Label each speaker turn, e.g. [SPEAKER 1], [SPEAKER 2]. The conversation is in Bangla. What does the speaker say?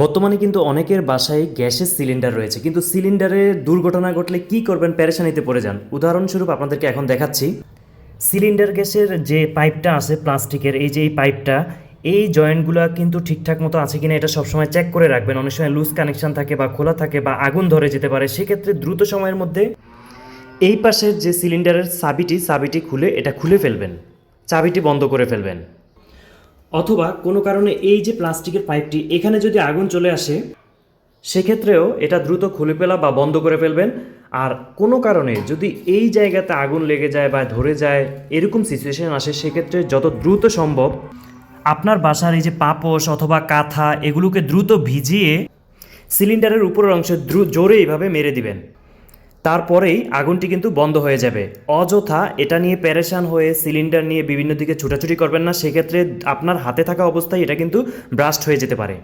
[SPEAKER 1] বর্তমানে কিন্তু অনেকের বাসায় গ্যাসের সিলিন্ডার রয়েছে। কিন্তু সিলিন্ডারে দুর্ঘটনা ঘটলে কি করবেন প্যারেশানিতে পড়ে যান? উদাহরণস্বরূপ আপনাদেরকে এখন দেখাচ্ছি। সিলিন্ডার গ্যাসের যে পাইপটা আছে প্লাস্টিকের, এই যে এই পাইপটা, এই জয়েন্টগুলো কিন্তু ঠিকঠাক মতো আছে কিনা এটা সবসময় চেক করে রাখবেন। অনেক সময় লুজ কানেকশন থাকে বা খোলা থাকে বা আগুন ধরে যেতে পারে। সেক্ষেত্রে দ্রুত সময়ের মধ্যে এই পাশের যে সিলিন্ডারের চাবিটি চাবিটি খুলে এটা খুলে ফেলবেন। চাবিটি বন্ধ করে ফেলবেন। অথবা কোনো কারণে এই যে প্লাস্টিকের পাইপটি এখানে যদি আগুন চলে আসে, সেক্ষেত্রেও এটা দ্রুত খুলে ফেলা বা বন্ধ করে ফেলবেন। আর কোনো কারণে যদি এই জায়গাতে আগুন লেগে যায় বা ধরে যায়, এরকম সিচুয়েশন আসে, সেক্ষেত্রে যত দ্রুত সম্ভব আপনার বাসার এই যে পাপোশ অথবা কাঁথা, এগুলোকে দ্রুত ভিজিয়ে সিলিন্ডারের উপরের অংশে দ্রুত জোরে এইভাবে মেরে দিবেন। তারপরেই আগুনটি কিন্তু বন্ধ হয়ে যাবে। অযথা এটা নিয়ে প্যারেশান হয়ে সিলিন্ডার নিয়ে বিভিন্ন দিকে ছুটাছুটি করবেন না, সেক্ষেত্রে আপনার হাতে থাকা অবস্থায় এটা কিন্তু ব্রাস্ট হয়ে যেতে পারে।